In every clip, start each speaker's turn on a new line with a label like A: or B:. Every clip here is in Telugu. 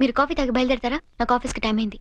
A: మీరు కాఫీ తాగి బయలుదేరతారా? నాకు ఆఫీస్కి టైం అయింది.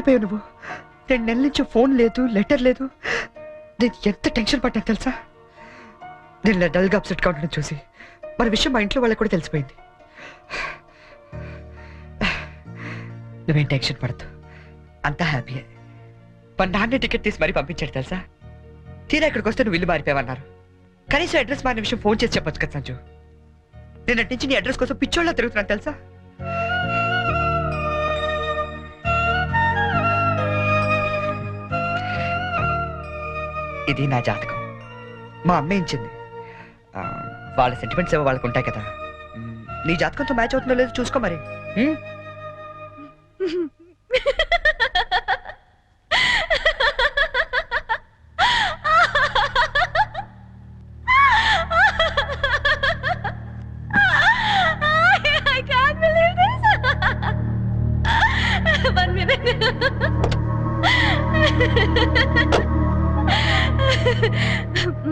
B: అసలు నువ్వు. రెండు నెలల నుంచి ఫోన్ లేదు లెటర్ లేదు. నేను ఎంత టెన్షన్ పడ్డాను తెలుసా? నేను డల్గా అప్సెట్ కావడం చూసి మన విషయం మా ఇంట్లో వాళ్ళకి కూడా తెలిసిపోయింది. నువ్వేం టెన్షన్ పడద్దు. అంతా హ్యాపీయే మన నాన్న టికెట్ తీసి మరీ పంపించాడు తెలుసా? తీరా ఇక్కడికి వస్తే నువ్వు ఇల్లు మారిపోయావన్నారు. కనీసం అడ్రస్ మారిన విషయం ఫోన్ చేసి చెప్పొచ్చు కదా సంజు. నేను అట్నుంచి నీ అడ్రస్ కోసం పిచ్చోళ్ళ తిరుగుతున్నాను తెలుసా? ఇది నా జాతకం. మా అమ్మ ఇచ్చింది. వాళ్ళ సెంటిమెంట్స్ ఏవో వాళ్ళకు ఉంటాయి కదా. నీ జాతకంతో మ్యాచ్ అవుతుందో లేదో చూసుకో మరి.
C: One minute.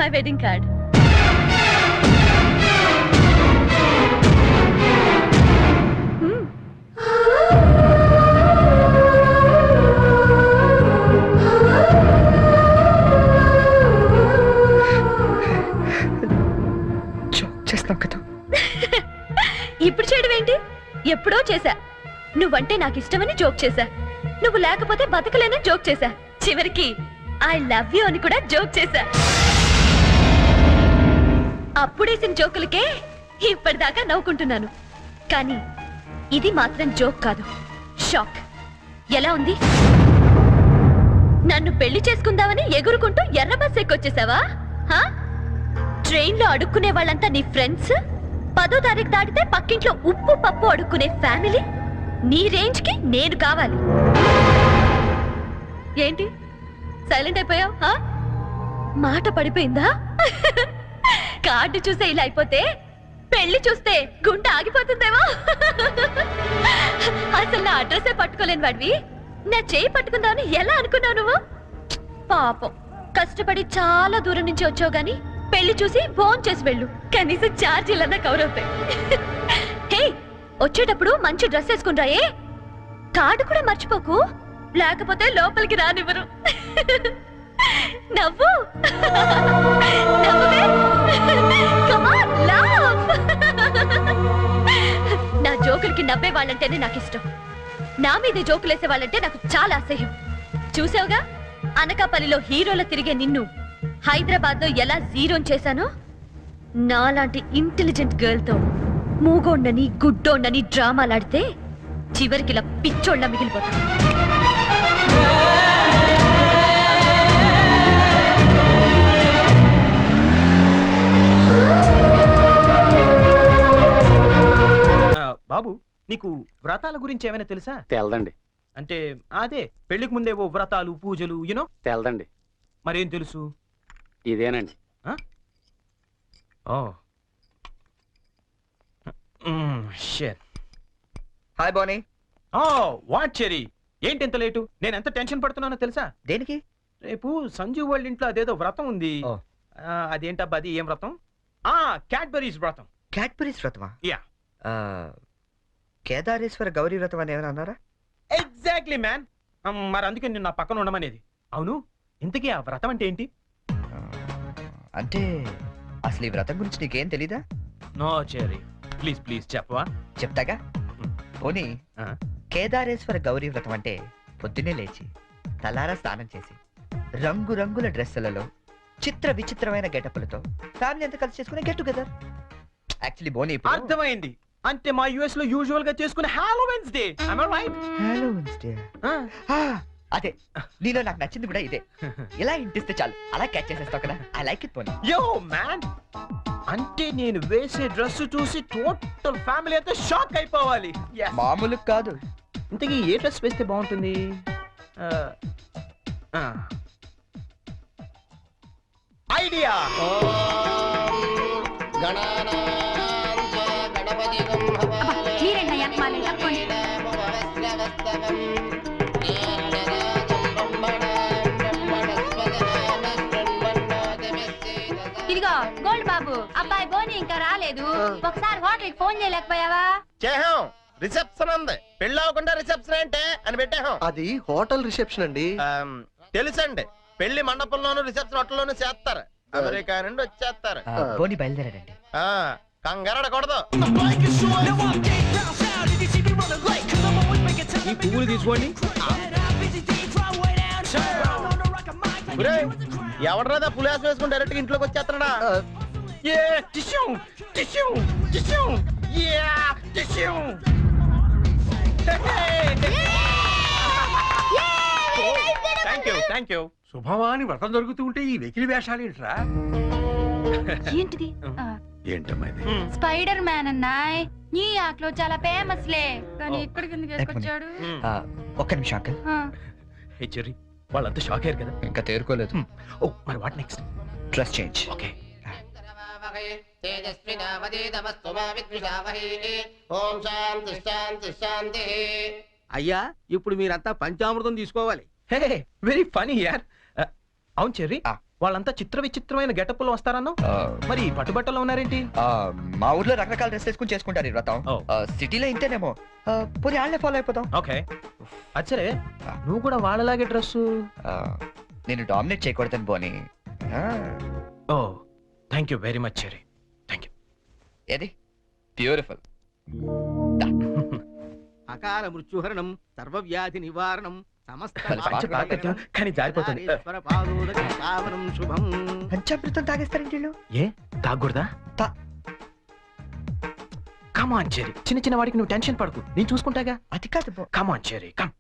B: జోక్ చేస్తావు కదా.
C: ఇప్పుడు చేయడం ఏంటి? ఎప్పుడో చేశా. నువ్వంటే నాకు ఇష్టమని జోక్ చేశా. నువ్వు లేకపోతే బతకలేనని జోక్ చేశా. చివరికి ఐ లవ్ యూ అని కూడా జోక్ చేశా. అప్పుడేసిన జోకులకే ఇప్పటిదాకా నవ్వుకుంటున్నాను. కానీ ఇది మాత్రం జోక్ కాదు. షాక్. ఎలా ఉంది? నన్ను పెళ్ళి చేసుకుందామని ఎగురుకుంటూ ఎర్ర బస్ ఎక్కొచ్చేసావా హా? ట్రైన్లో అడుక్కునే వాళ్ళంతా నీ ఫ్రెండ్స్? పదో తారీఖు దాటితే పక్కింట్లో ఉప్పు పప్పు అడుక్కునే ఫ్యామిలీ? నీ రేంజ్కి నేను కావాలి. ఏంటి? సైలెంట్ అయిపోయావు మాట పడిపోయిందా? కార్డు చూసే ఇలా అయిపోతే పెళ్ళి చూస్తే గుండె ఆగిపోతుందేమో? అసలు నా అడ్రస్సే పట్టుకోలేని వాడివి. నా చేయి పట్టుకుందామని ఎలా అనుకున్నావు నువ్వు? పాపం. కష్టపడి చాలా దూరం నుంచి వచ్చావు గాని పెళ్ళి చూసి ఫోన్ చేసి వెళ్ళు. కనీసం ఛార్జీలన్నా కవర్ అవుతాయి. హే వచ్చేటప్పుడు మంచి డ్రెస్ వేసుకుంటాయే కార్డు కూడా మర్చిపోకు. లేకపోతే లోపలికి రానివ్వరు. నవ్వు. నా జోకులకి నవ్వే వాళ్ళంటేనే నాకు ఇష్టం నా మీద జోకులేసే వాళ్ళంటే నాకు చాలా అసహ్యం. చూసావుగా? అనకాపల్లిలో హీరోల తిరిగే నిన్ను హైదరాబాద్లో ఎలా జీరోన్ చేశానో? నాలాంటి ఇంటెలిజెంట్ గర్ల్తో మూగోండని గుడ్డోండని డ్రామాలాడితే చివరికి ఇలా పిచ్చోళ్ళ మిగిలిపోతాను.
D: నీకు వ్రతాల గురించి ఏమైనా తెలుసా?
E: తెల్దండి.
D: అంటే అదే పెళ్ళికి ముందేవో వ్రతాలు పూజలు యూనో
E: తెల్దండి.
D: మరేం తెలుసు?
E: ఇదేనండి.
D: ఓ. మ్మ్, shit.
B: Hi Bonnie.
D: Oh what Cherry ఏంటి ఎంత లేటు? నేను ఎంత టెన్షన్ పడుతున్నానో తెలుసా?
B: దేనికి?
D: రేపు సంజు వాళ్ళ ఇంట్లో అదేదో వ్రతం ఉంది.
B: ఓ.
D: ఆ, అదేంటబ్బా అది? ఏం వ్రతం? ఆ క్యాడ్బరీస్ వ్రతం.
B: క్యాడ్బరీస్ వ్రతమా?
D: Yeah.
B: కేదారేశ్వర గౌరీ వ్రతం అని ఏమైనా అన్నారా?
D: ఎగ్జాక్ట్లీ మ్యాన్ మరి అందుకే నేను నా పక్కన ఉండమనేది. అవును ఇంతకీ ఆ వ్రతం అంటే ఏంటి?
B: అంటే అసలు ఈ వ్రతం గురించి నీకేం తెలీదా?
D: నో చెరీ ప్లీజ్ ప్లీజ్ చెప్పవా?
B: చెప్తాగా. పోనీ
D: ఆ.
B: కేదారేశ్వర గౌరీ వ్రతం అంటే పొద్దున్నే లేచి తలారా స్నానం చేసి రంగు రంగుల డ్రెస్సులలో చిత్ర విచిత్రమైన గెటప్పులతో ఫ్యామిలీ అంతా కలిసి చేసుకునే గెట్ టుగెదర్. యాక్చువల్లీ బోని
D: అర్థమైంది. అంటే మా యుఎస్లో యూజువల్గా చేసుకునే Halloween's day right
B: hello Wednesday అదే. నీలో నాకు నచ్చింది కూడా ఇదే. ఇలా ఇంటిస్తే చాలు. అలా క్యాచ్ చేసేస్తావు కదా. ఐ లైక్ ఇట్ పోనీ.
D: యో మ్యాన్ అంటే నేను వేసే డ్రెస్ చూసి టోటల్ ఫ్యామిలీ అంతా షాక్ అయిపోవాలి. Yes.
B: మామూలు కాదు.
D: ఇంతకీ ఏ డ్రెస్ వేస్తే బాగుంటుంది? ఐడియా
A: మీరేంటి ఇదిగో గోల్డ్ బాబు. అబ్బాయి బోని ఇంకా రాలేదు. ఒకసారి హోటల్ ఫోన్ చేయలేకపోయావా?
E: చేహాం రిసెప్షన్ ఉంది. పెళ్ళి అవ్వకుండా రిసెప్షన్ అంటే అని పెట్టాం
F: అది హోటల్ రిసెప్షన్ అండి.
E: తెలుసండి పెళ్ళి మండపంలోను రిసెప్షన్ హోటల్లోను చేస్తారు. అమెరికా నుండి వచ్చేస్తారు.
B: బోని బయలుదేరాడండి.
E: ఆ, కంగారడకూడదు
D: ఈ పువ్వులు తీసుకోండి.
E: ఎవడరాదా పులిహాసం వేసుకుని డైరెక్ట్గా ఇంట్లోకి వచ్చేస్తున్నాడా?
F: ఆ,
D: ఏ tissue tissue tissue yeah tissue. Thank you thank you
G: శుభమాని వ్రతం జరుగుతూ ఉంటే ఈ వెకిలి వేషాలు ఏంట్రా?
A: ఏంటిది?
G: ఏంటమ్మా ఇది?
A: స్పైడర్ మ్యాన్ అన్నాయ్. న్యూయార్క్లో చాలా ఫేమస్ లే కానీ. ఇక్కడికి ఎందుకు వేసుకొచ్చాడు?
B: ఆ, ఒక్క నిమిషం అంకల్.
A: ఆ.
D: హే చెర్రీ వాళ్ళంతా షాక్ అయ్యారు కదా.
B: ఇంకా తేరుకోలేదు.
D: ఓ మరి what next?
B: Dress change
D: okay.
E: ఓం శాంతి శాంతి శాంతి.
F: అయ్యా ఇప్పుడు మీరంతా పంచామృతం తీసుకోవాలి.
D: హే వెరీ ఫనీ యార్. అవును చెర్రీ.
B: ఆ.
D: వాళ్ళంతా చిత్ర విచిత్రమైన గెటప్లో వస్తారన్నావు? మరి పట్టుబట్టలో ఉన్నారేంటి?
B: మా ఊర్లో రకరకాల డ్రెస్ వేసుకుని చేసుకుంటారు ఈ వ్రతం.
D: ఓ.
B: సిటీలో ఇంతేనేమో. ఆ, పోనీ వాళ్ళే ఫాలో అయిపోతాం.
D: ఓకే. అచ్చరే. నువ్వు కూడా వాళ్ళలాగే డ్రెస్
B: ఆ, నేను డామినేట్ చేయకూడదని పోనీ. ఆ,
D: ఓ thank you very much Cherry thank you
B: ఏది? బ్యూటిఫుల్.
F: అకాల మృత్యుహరణం సర్వవ్యాధి నివారణం
D: కానీ జారిపోతుంది.
F: కేదారేశ్వర పాదోదక పావనం శుభం.
B: పంచామృతం తాగేస్తారండి
D: ఏ? తాగకూడదా?
B: తా-
D: కమాన్ చెరీ చిన్న చిన్న వాడికి నువ్వు టెన్షన్ పడకు. నేను చూసుకుంటాగా?
B: అది కాదు
D: కమాన్ చెరీ కమ్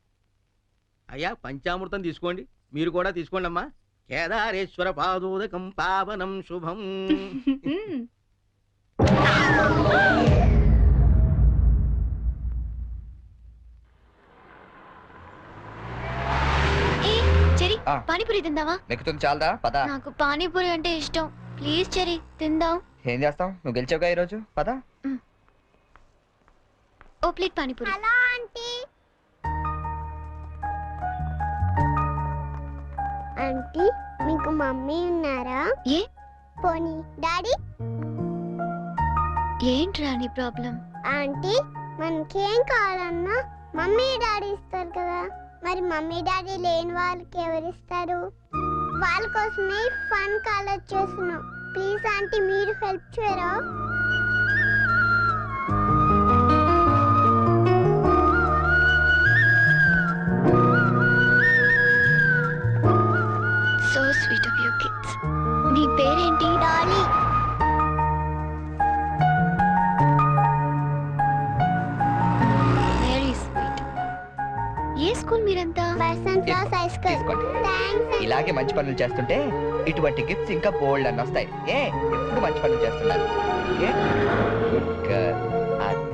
F: అయ్యా పంచామృతం తీసుకోండి. మీరు కూడా తీసుకోండి అమ్మా కేదారేశ్వర పాదోదకం పావనం శుభం
A: మ్మ్.
H: ఏ చెరి
B: ఆ.
H: పానీపూరి తిందావా
B: నెక్కుతుంది చాలదా? పద.
H: నాకు పానీపూరి అంటే ఇష్టం. ప్లీజ్ చెరి తిందాం.
B: ఏం చేస్తాం నువ్వు గెలిచావుగా ఈరోజు? పద.
H: ఓ plate panipuri.
I: Hello aunty. Aunty మీకు మమ్మీ ఉన్నారా?
H: ఏ?
I: పోనీ డాడీ.
H: ఏంట్రా నీ ప్రాబ్లం?
I: ఆంటీ మనకేం కావాలన్నా మమ్మీ డాడీ ఇస్తారు కదా. మరి మమ్మీ డాడీ లేని వాళ్ళకి ఎవరిస్తారు? వాళ్ళ కోసమే ఫన్ కాల్ చేస్తున్నాం ప్లీజ్ ఆంటీ మీరు హెల్ప్ చేయరా?
H: మీరంతా
B: తీసుకోండి. ఇలాగే మంచి పనులు చేస్తుంటే ఇటువంటి గిఫ్ట్స్ ఇంకా బోల్డ్ అని వస్తాయి. ఏ ఎప్పుడు మంచి పనులు చేస్తున్నారు? ఏ? గుడ్ గర్ల్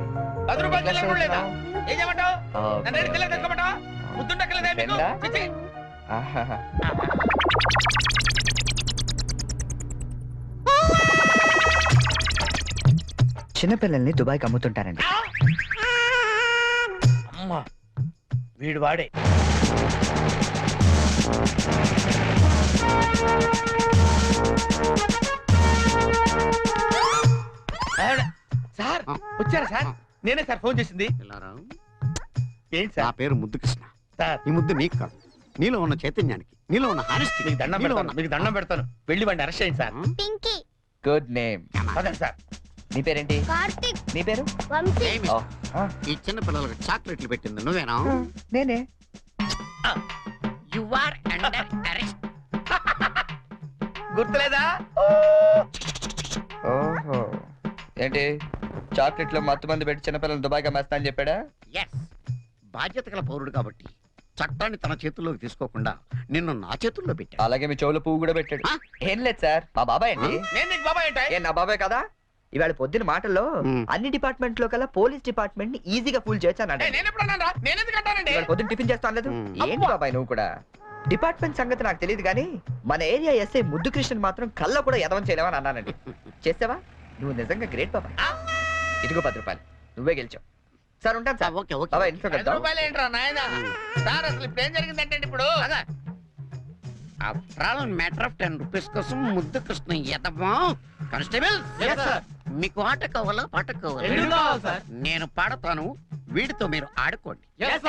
E: పది రూపాయలు చెల్లింపుడు లేదా? ఏం చేయమంటావు? నన్ను ఏడు తెల్లగా తెచ్చుకోమంటావా ముద్దుండక్కలేదా మీకు
B: రెండా?
E: చిచ్చి.
B: చిన్నపిల్లల్ని దుబాయ్కి అమ్ముతుంటారండి.
E: అమ్మా వీడు వాడే. సార్ వచ్చారా సార్? నేనే సార్ ఫోన్ చేసింది. ఏంటి
J: నా
E: సార్
J: పేరు ముద్దుకృష్ణ.
E: సార్.
J: ఈ ముద్దు నీకు కాదు. నీలో ఉన్న చైతన్యానికి నీలో ఉన్న హానెస్టీ
E: మీకు దండం పెడతాను మీకు దండం పెడతాను. వెళ్ళి వాడిని అరెస్ట్ చేయండి సార్.
I: పింకీ.
B: Good name.
E: పదండి సార్?
B: నీ పేరేంటి?
I: కార్తిక్.
B: నీ పేరు?
I: వంశీ.
B: ఓ, ఆ,
J: ఈ చిన్న పిల్లలకు చాక్లెట్లు పెట్టింది నువ్వేనా?
B: నేనే.
J: యు ఆర్ అండర్ అరెస్ట్
E: గుర్తులేదా?
B: ఓహో. ఏంటి? చాక్లెట్లో మత్తు మంది పెట్టి చిన్నపిల్లలు దుబాయ్గా మేస్తా అని చెప్పాడా?
J: ఎస్ బాధ్యత గల పౌరుడు కాబట్టి చట్టాన్ని తన చేతుల్లోకి తీసుకోకుండా నిన్ను నా చేతుల్లో పెట్టా
B: అలాగే మీ చెవులో పువ్వు కూడా పెట్టాడు? ఏం లేదు సార్. మా బాబాయ్ అండి.
E: నేను నీకు బాబాయ్
B: ఏ నా బాబాయ్ కదా? ఇవాళ పొద్దున మాటల్లో. అన్ని డిపార్ట్మెంట్లో కల్లా పోలీస్ డిపార్ట్మెంట్ని ఈజీగా ఫూల్ చేయొచ్చు అన్నాడు
E: నేను ఎప్పుడు అన్నాను నేను ఎందుకు అంటానండి?
B: ఇవాళ పొద్దున టిఫిన్ చేస్తాను లేదు. ఏంటి బాబాయ్ నువ్వు కూడా? డిపార్ట్మెంట్ సంగతి నాకు తెలియదు కానీ మన ఏరియా ఎస్ఐ ముద్దు కృష్ణ మాత్రం కళ్ళ కూడా ఎదవం చేయలేవని అన్నానండి. చేసావా? నువ్వు నిజంగా గ్రేట్ బాబాయ్. ఇదిగో పది రూపాయలు. నువ్వే గెలిచావు. సార్ ఉంటాను సార్.
J: ఓకే ఓకే
B: బాబాయ్ ఇంట్లో
E: పది
B: కలుద్దాం
E: రూపాయలు ఏంట్రా నాయన? సార్ అసలు ఇప్పుడు ఏం జరిగిందంటే ఇప్పుడు
J: after all matter of ten rupees కోసం ముద్దు కృష్ణ ఎదమా కానిస్టేబుల్. మీకు ఆట కావాలా పాట కావాలా. నేను పాడతాను వీడితో మీరు ఆడుకోండి.
E: Yes,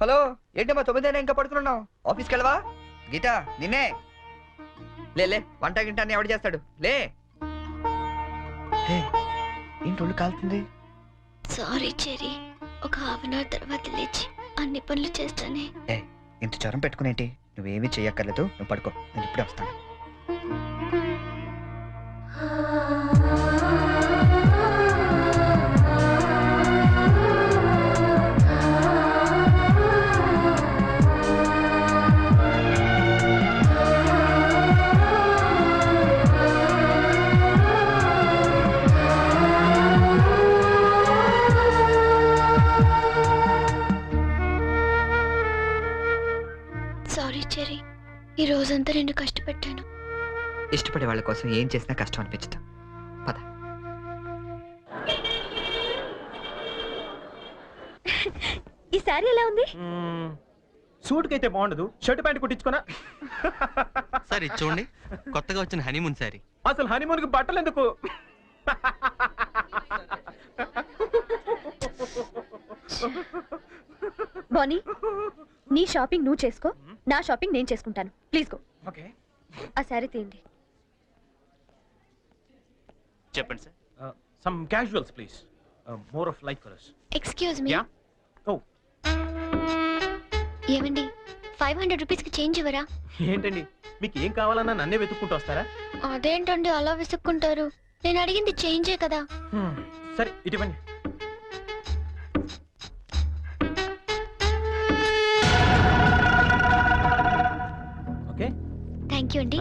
B: హలో ఏంటమ్మా తొమ్మిదైనా ఇంకా పడుకున్నావు ఆఫీస్కి వెళ్ళవా? గీత నిన్నే. లే లే వంట గింట అని ఎవడు చేస్తాడు? లే. ఏంటి ఒళ్ళు కాలుతుంది?
H: సారీ చెరీ ఒక హాఫ్ అన్ అవర్ తర్వాత లేచి అన్ని పనులు చేస్తానే.
B: ఏ ఇంత జ్వరం పెట్టుకునేంటి? నువ్వేమీ చెయ్యక్కర్లేదు నువ్వు పడుకో నేను ఇప్పుడే వస్తాను.
H: రోజంతా నేను కష్టపెట్టాను.
B: ఇష్టపడే వాళ్ళ కోసం ఏం చేసినా కష్టం అనిపించదు. పద.
C: ఈ శారీ ఎలా ఉంది?
D: సూట్కి అయితే బాగుండదు. Shirt pant కుట్టించుకోనా?
K: సార్ ఇది చూడండి. కొత్తగా వచ్చిన హనీమూన్ శారీ
D: అసలు హనీమూన్కి బట్టలు ఎందుకు?
C: బానీ నీ షాపింగ్ నువ్వు చేసుకో. నా షాపింగ్ నేను చేసుకుంటాను. Please go.
D: ఓకే.
C: ఆ శారీ తీయండి.
K: చెప్పండి sir.
D: Some casuals please more of like colours
H: excuse me
D: ya ఓ
H: ఏమండి? ఫైవ్ హండ్రెడ్ రూపీస్కి చేంజ్ ఇవ్వరా?
D: ఏంటండి? మీకు ఏం కావాలన్నా నన్నే వెతుక్కుంటూ వస్తారా?
H: అదేంటండి అలా విసుక్కుంటారు నేను అడిగింది చేంజే కదా.
D: Hmm. సరే ఇటువంటి
H: యూ అండి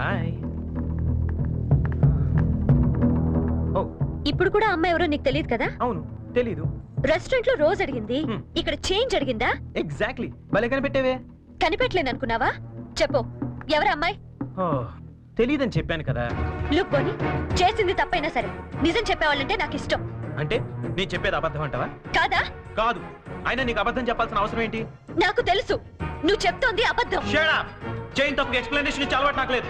D: ఓ
C: ఇప్పుడు కూడా అమ్మాయి ఎవరో నీకు తెలియదు కదా?
D: అవును తెలీదు.
C: రెస్టారెంట్లో రోజు అడిగింది
D: Hmm.
C: ఇక్కడ చేంజ్ అడిగిందా?
D: ఎగ్జాక్ట్లీ భలే కనిపెట్టేవే.
C: కనిపెట్టలేను అనుకున్నావా? చెప్పు ఎవరు అమ్మాయి?
D: ఓ తెలీదని చెప్పాను కదా.
C: లుక్ బోని చేసింది తప్పైనా సరే. నిజం చెప్పేవాళ్ళంటే నాకు ఇష్టం.
D: అంటే నేను చెప్పేది అబద్ధం అంటావా?
C: కాదా?
D: కాదు. అయినా నీకు అబద్ధం చెప్పాల్సిన అవసరం ఏంటి?
C: నాకు తెలుసు. నువ్వు చెప్తోంది అబద్ధం.
D: చైన్ తప్పుకు ఎక్స్ప్లెనేషన్ ఇచ్చి అలవాటు నాకు లేదు.